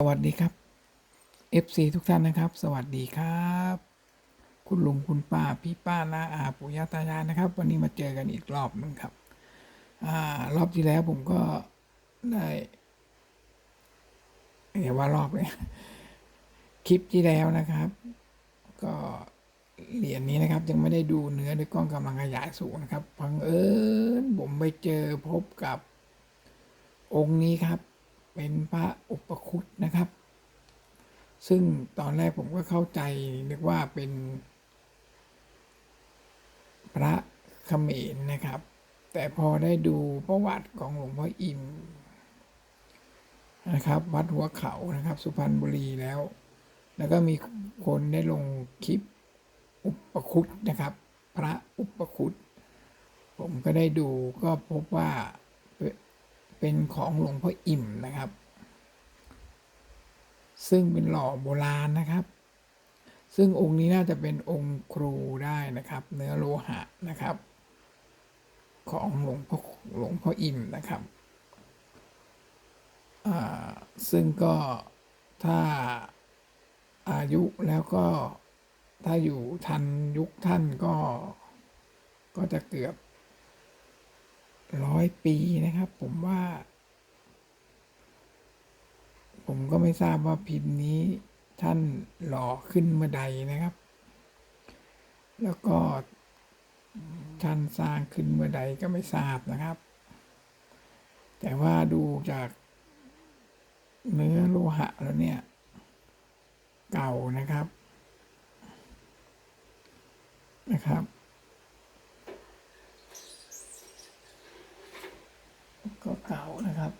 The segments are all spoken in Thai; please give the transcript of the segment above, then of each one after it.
สวัสดีครับ FC ทุกท่านนะครับ สวัสดีครับ คุณลุงคุณป้าพี่ป้านาอาปู่ย่าตายายนะครับ วันนี้มาเจอกันอีกรอบหนึ่งครับอ่ารอบที่แล้วผมก็ได้อย่าว่ารอบเลยคลิปที่แล้วนะครับ ก็เหรียญนี้นะครับ ยังไม่ได้ดูเนื้อด้วยกล้องกำลังขยายสูงนะครับพังเอิญผมไปเจอพบกับองค์นี้ครับ เป็นพระอุปคุตนะครับ ซึ่งตอนแรกผมก็เข้าใจนึกว่าเป็น พระเขมรนะครับ แต่พอได้ดูประวัติของหลวงพ่ออิมนะครับวัดหัวเขานะครับ สุพรรณบุรีแล้ว แล้วก็มีคนได้ลงคลิปอุปคุตนะครับ พระอุปคุตผมก็ได้ดูก็พบว่า เป็นของหลวงพ่ออิ่มนะครับ ซึ่งเป็นหล่อโบราณนะครับ ซึ่งองค์นี้น่าจะเป็นองค์ครูได้นะครับ เนื้อโลหะนะครับ ของหลวงพ่อหลวงพ่ออิ่มนะครับซึ่งก็ถ้าอายุแล้วก็ถ้าอยู่ทันยุคท่านก็ก็จะเกือบ ร้อยปีนะครับ ผมว่า ผมก็ไม่ทราบว่าพิมพ์นี้ท่านหล่อขึ้นเมื่อใดนะครับ แล้วก็ท่านสร้างขึ้นเมื่อใดก็ไม่ทราบนะครับ แต่ว่าดูจากเนื้อโลหะแล้วเนี่ย เก่านะครับนะครับ ก็เก่านะครับ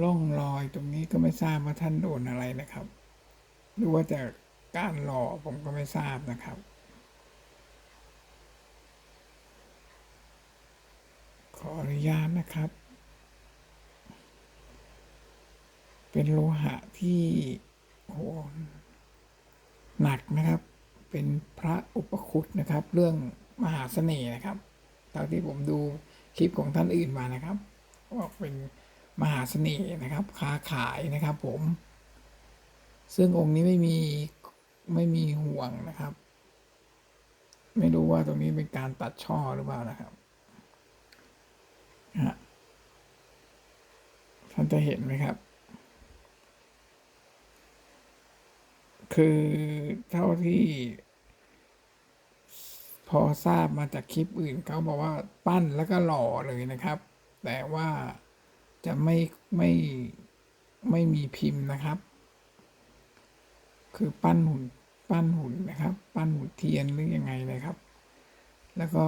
ร่องรอยตรงนี้ก็ไม่ทราบว่าท่านโดนอะไรนะครับ หรือว่าจากการหล่อผมก็ไม่ทราบนะครับ ขออนุญาตนะครับ เป็นโลหะที่โหหนักนะครับ เป็นพระอุปคุตนะครับ เรื่องมหาเสน่ห์นะครับเท่าที่ผมดูคลิปของท่านอื่นมานะครับบอกเป็น มหาเสน่ห์นะครับ ค้าขายนะครับผม ซึ่งองค์นี้ไม่มีไม่มีห่วงนะครับ ไม่รู้ว่าตรงนี้เป็นการตัดช่อหรือเปล่านะครับฮะท่านจะเห็นไหมครับ คือเท่าที่พอทราบมาจากคลิปอื่นเขาบอกว่าปั้นแล้วก็หล่อเลยนะครับ แต่ว่า จะไม่ไม่ไม่มีพิมพ์นะครับ คือปั้นหุ่นปั้นหุ่นนะครับ ปั้นหุ่นเทียนหรือยังไงนะครับ แล้วก็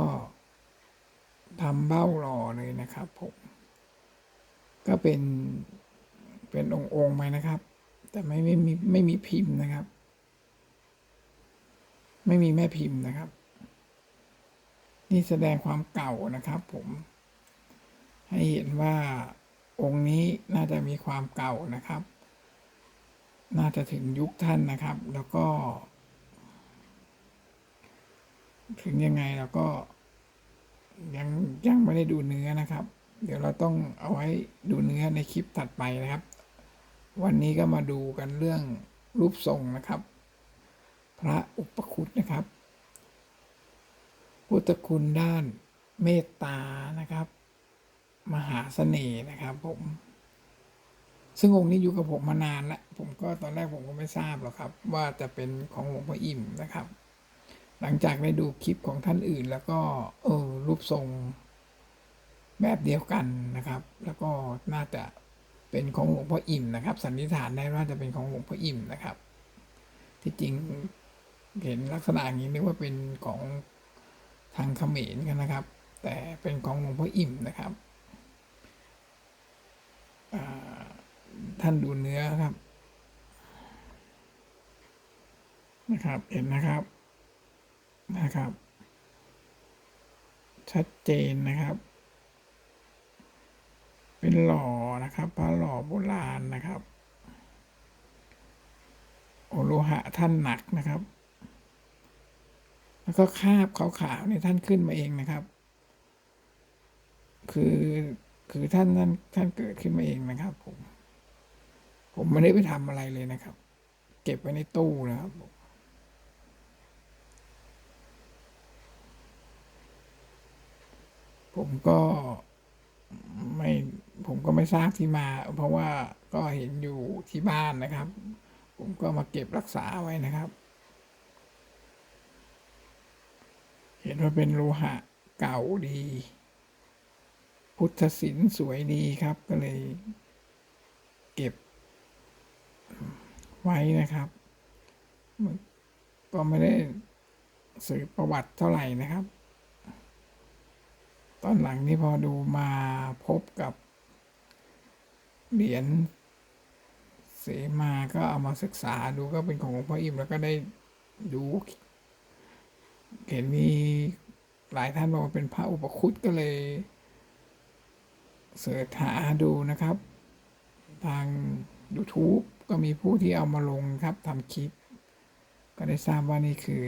ทำเบ้าหล่อเลยนะครับผมก็เป็นเป็นองค์องค์ไปนะครับ แต่ไม่ไม่มีไม่มีพิมพ์นะครับ ไม่มีแม่พิมพ์นะครับ นี่แสดงความเก่านะครับผม ให้เห็นว่า องค์นี้น่าจะมีความเก่านะครับ น่าจะถึงยุคท่านนะครับ แล้วก็ ถึงยังไงเราก็ ยังยังไม่ได้ดูเนื้อนะครับ เดี๋ยวเราต้องเอาไว้ดูเนื้อในคลิปถัดไปนะครับ วันนี้ก็มาดูกันเรื่องรูปทรงนะครับ พระอุปคุตนะครับ พุทธคุณด้านเมตตานะครับ มหาเสน่ห์นะครับผม ซึ่งองค์นี้อยู่กับผมมานานแล้วผมก็ตอนแรกผมก็ไม่ทราบหรอกครับ ว่าจะเป็นของหลวงพ่ออิ่มนะครับ หลังจากได้ดูคลิปของท่านอื่น แล้วก็เออรูปทรงแบบเดียวกันนะครับ แล้วก็น่าจะเป็นของหลวงพ่ออิ่มนะครับ สันนิษฐานได้ว่าจะเป็นของหลวงพ่ออิ่มนะครับ ที่จริงเห็นลักษณะอย่างนี้นึกว่าเป็นของทางเขมรกันนะครับ แต่เป็นของหลวงพ่ออิ่มนะครับอ่า ท่านดูเนื้อครับ นะครับ เห็นนะครับ นะครับ ชัดเจนนะครับ เป็นหล่อนะครับพระหล่อโบราณนะครับ โอโลหะท่านหนักนะครับ แล้วก็คาบขาวๆนี่ท่านขึ้นมาเองนะครับ คือคือท่านท่านท่านเกิดขึ้นมาเองนะครับผม ผมไม่ได้ไปทำอะไรเลยนะครับ เก็บไว้ในตู้นะครับผมผมก็ไม่ผมก็ไม่ทราบที่มา เพราะว่าก็เห็นอยู่ที่บ้านนะครับ ผมก็มาเก็บรักษาไว้นะครับ เห็นว่าเป็นโลหะเก่าดี พุทธศิลป์สวยดีครับก็เลยเก็บ ไว้นะครับ ก็ไม่ได้สืบประวัติเท่าไหร่นะครับ ตอนหลังนี่พอดูมาพบกับเหรียญเสมาก็เอามาศึกษาดูก็เป็นของพ่ออิ่มแล้วก็ได้ดูเห็นมีหลายท่านบอกว่าเป็นพระอุปคุตก็เลยเสิร์ชหาดูนะครับ ทาง YouTube ก็มีผู้ที่เอามาลงครับทำคลิป ก็ได้ทราบว่านี่คือ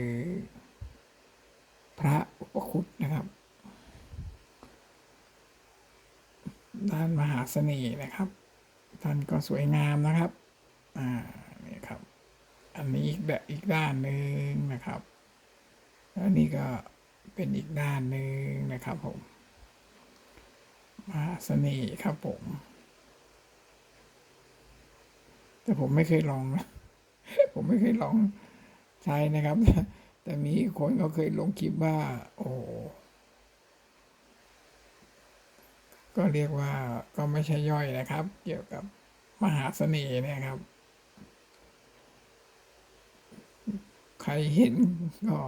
พระอุปคุตนะครับ ด้านมหาเสน่ห์นะครับ ท่านก็สวยงามนะครับ อ่า นี่ครับ อันนี้อีกแบบอีกด้านหนึ่งนะครับ แล้วนี่ก็เป็นอีกด้านหนึ่งนะครับผม มหาเสน่ห์ครับผม แต่ผมไม่เคยลองนะผมไม่เคยลองใช้นะครับ แต่มีคนก็เคยลงคลิปว่า โอ้ก็เรียกว่าก็ไม่ใช่ย่อยนะครับ เกี่ยวกับมหาเสน่ห์เนี่ยครับ ใครเห็นก็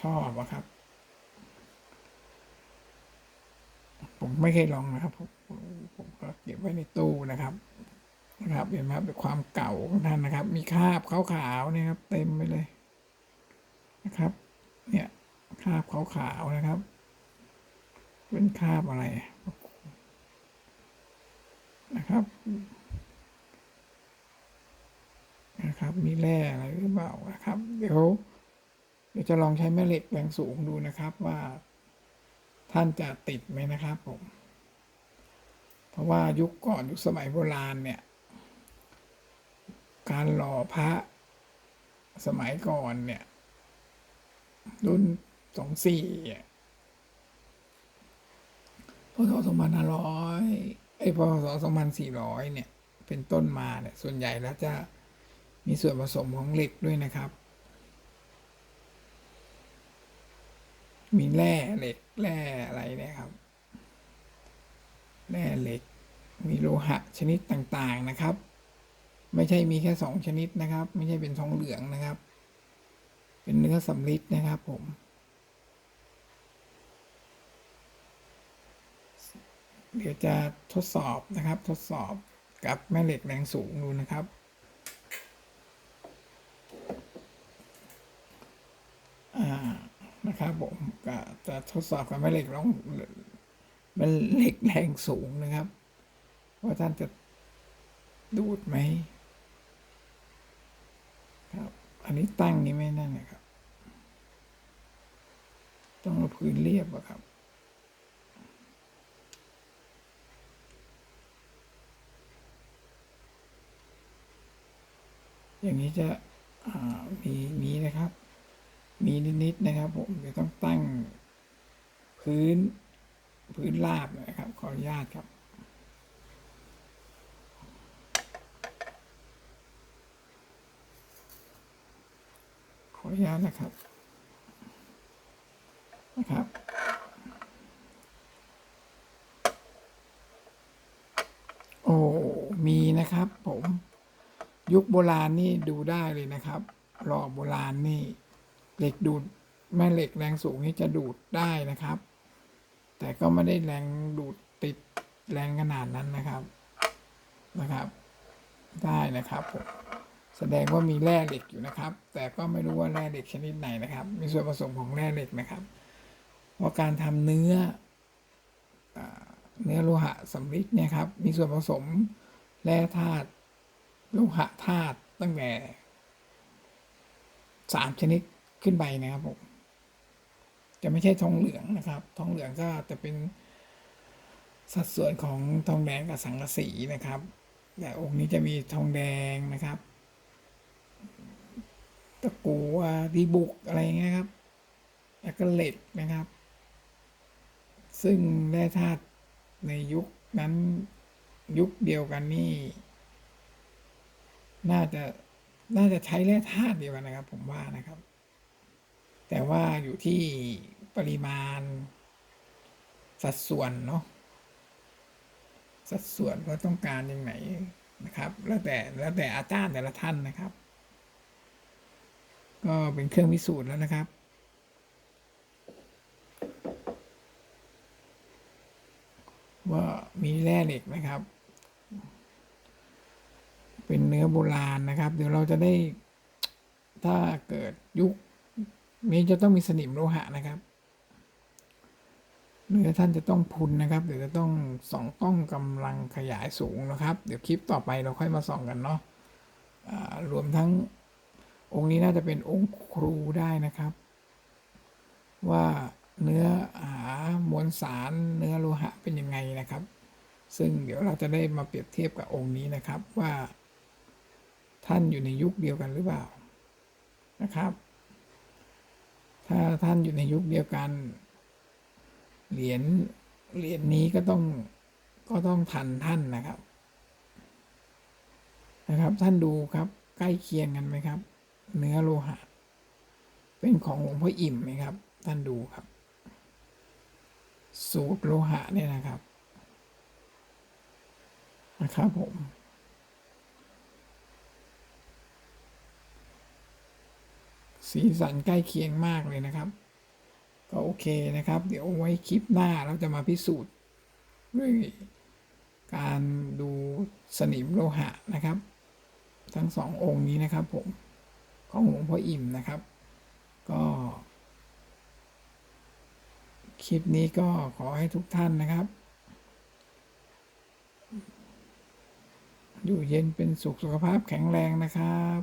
ชอบอะครับ ผมไม่เคยลองนะครับผม ไว้ในตู้นะครับนะครับเห็นไหมครับความเก่าของท่านนะครับ มีคราบขาวๆนี่ครับ เต็มไปเลยนะครับ เนี่ยคราบขาวๆนะครับ เป็นคราบอะไรนะครับนะครับ มีแร่อะไรหรือเปล่านะครับ เดี๋ยว เดี๋ยวจะลองใช้แม่เหล็กแรงสูงดูนะครับว่าท่านจะติดไหมนะครับผม เพราะว่ายุคก่อนยุคสมัยโบราณเนี่ย การหล่อพระสมัยก่อนเนี่ย รุ่นสองสี่พศสองพันห้าร้อยไอ้พศสองพันสี่ร้อยเนี่ย เป็นต้นมาเนี่ย ส่วนใหญ่แล้วจะมีส่วนผสมของเหล็กด้วยนะครับ มีแร่เหล็กแร่อะไรเนี่ยครับ แร่เหล็ก มีโลหะชนิดต่างๆนะครับ ไม่ใช่มีแค่สองชนิดนะครับ ไม่ใช่เป็นทองเหลืองนะครับ เป็นเนื้อสำริดนะครับผมเดี๋ยวจะทดสอบนะครับทดสอบกับแม่เหล็กแรงสูงดูนะครับ อ่า นะครับผมก็จะทดสอบกับแม่เหล็กร้อง แม่เหล็กแรงสูงนะครับ ว่าท่านจะดูดไหมครับ อันนี้ตั้งนี้ไม่นั่นนะครับ ต้องเอาพื้นเรียบอะครับอย่างนี้จะมีมีนะครับ มีนิดๆนะครับ ผมจะต้องตั้งพื้น พื้นราบนะครับ ขออนุญาตครับ ขออนุญาตนะครับ นะครับโอ้มีนะครับ ผมยุคโบราณนี่ดูได้เลยนะครับหล่อโบราณนี่เหล็กดูดแม่เหล็กแรงสูงนี่จะดูดได้นะครับ แต่ก็ไม่ได้แรงดูดติดแรงขนาดนั้นนะครับนะครับ ได้นะครับผมแสดงว่ามีแร่เหล็กอยู่นะครับ แต่ก็ไม่รู้ว่าแร่เหล็กชนิดไหนนะครับ มีส่วนผสมของแร่เหล็กนะครับว่าะการทำเนื้ออเนื้อโลหะสำริดเนี่ยครับ มีส่วนผสมแร่ธาตุโลหะธาตุตั้งแต่สามชนิดขึ้นไปนะครับผม จะไม่ใช่ทองเหลืองนะครับ ทองเหลืองก็จะเป็นสัดส่วนของทองแดงกับสังกะสีนะครับ แต่องค์นี้จะมีทองแดงนะครับ ตะกัวดีบุกอะไรเงี้ยครับ แล้วก็เหล็กนะครับ ซึ่งแร่ธาตุในยุคนั้นยุคเดียวกันนี่ น่าจะน่าจะใช้แร่ธาตุเดียวกันนะครับ ผมว่านะครับ แต่ว่าอยู่ที่ ปริมาณ สัดส่วน เนาะสัดส่วนว่าต้องการยังไงนะครับ แล้วแต่แล้วแต่อาจารย์แต่ละท่านนะครับ ก็เป็นเครื่องพิสูจน์แล้วนะครับว่ามีแร่เหล็กนะครับ เป็นเนื้อโบราณนะครับ เดี๋ยวเราจะได้ถ้าเกิดยุคนี้จะต้องมีสนิมโลหะนะครับ เนื้อท่านจะต้องพุนนะครับ เดี๋ยวจะต้องส่องกล้องกำลังขยายสูงนะครับ เดี๋ยวคลิปต่อไปเราค่อยมาส่องกันเนาะรวมทั้งองค์นี้น่าจะเป็นองค์ครูได้นะครับ ว่าเนื้อหามวลสารเนื้อโลหะเป็นยังไงนะครับ ซึ่งเดี๋ยวเราจะได้มาเปรียบเทียบกับองค์นี้นะครับว่า ท่านอยู่ในยุคเดียวกันหรือเปล่านะครับ ถ้าท่านอยู่ในยุคเดียวกัน เหรียญเหรียญนี้ก็ต้องก็ต้องทันท่านนะครับ นะครับ ท่านดูครับ ใกล้เคียงกันไหมครับ เนื้อโลหะ เป็นของหลวงพ่ออิ่มไหมครับ ท่านดูครับ สูตรโลหะเนี่ยนะครับนะครับผมสีสันใกล้เคียงมากเลยนะครับ ก็โอเคนะครับ เดี๋ยวไว้คลิปหน้าเราจะมาพิสูจน์ด้วยการดูสนิมโลหะนะครับ ทั้งสององค์นี้นะครับผมของหลวงพ่ออิ่มนะครับ ก็ คลิปนี้ก็ขอให้ทุกท่านนะครับ อยู่เย็นเป็นสุขสุขภาพแข็งแรงนะครับ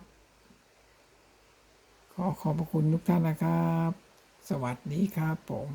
ขอขอบพระคุณทุกท่านนะครับ สวัสดีครับผม